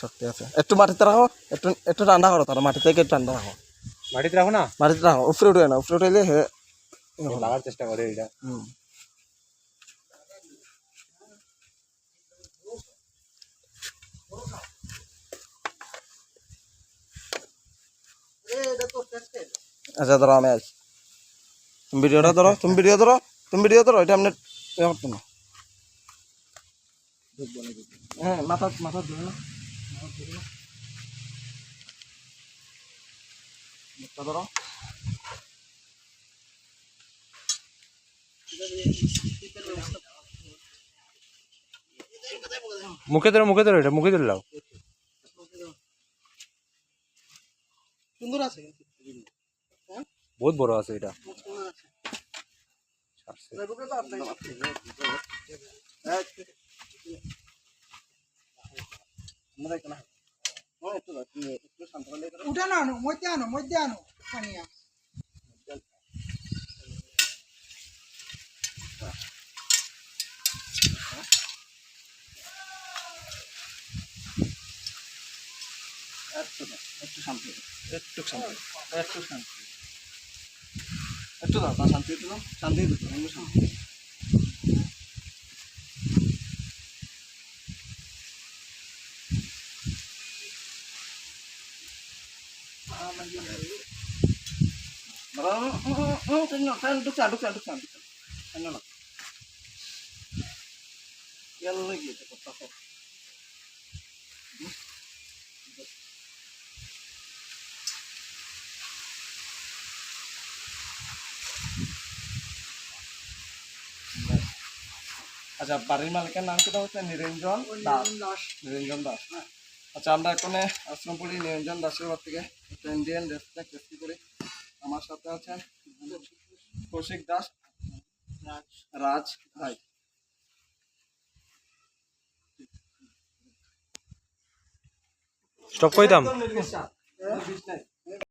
শক্তি আছে। একটু মাটিতে রাখো একটু একটু ঠান্ডা করো তারা মাটি থেকে ঠান্ডা রাখো মাটিতে রাখো না? মাটিতে রাখো উপরে উঠে না উপরে উঠাইলে হে লাগার চেষ্টা করে এটা হুম। আচ্ছা ধরো আমি আছি তুমি ভিডিওটা ধরো তুমি ভিডিও ধরো তুমি ভিডিও ধরো এটা আপনি ইয়ে করতো না হ্যাঁ মাথা মাথা ধরে ধরে মুখে ধরো মুখে ধরো এটা মুখে ধরে লাও। সুন্দর আছে। বহুত বড় আছে এটা। উঠানো আনো মধ্যে আনো মধ্যে আনো পানিয়া একটু শান্তি। একটু শান্তি। একটু শান্তি একটু দাও তা শান্তি একটু দাও শান্তি দিতে শান্তি। ঢুকছে ঢুকছে ঢুকছে ঢুকছে না ইয়াল্লা গিয়ে করতে আচ্ছা বাড়ির মালিকের নাম কেটা হচ্ছে নিরঞ্জন দাস দাস নিরঞ্জন দাস আচ্ছা আমরা এখানে আশ্রম পড়ি নিরঞ্জন দাসের ঘর থেকে। একটা ইন্ডিয়ান রেস্টুরেন্ট রেসিপি করি। আমার সাথে আছেন কৌশিক দাস রাজ। ভাই। স্টপ কই দাম? একদম নির্বিচার, নির্বিচার।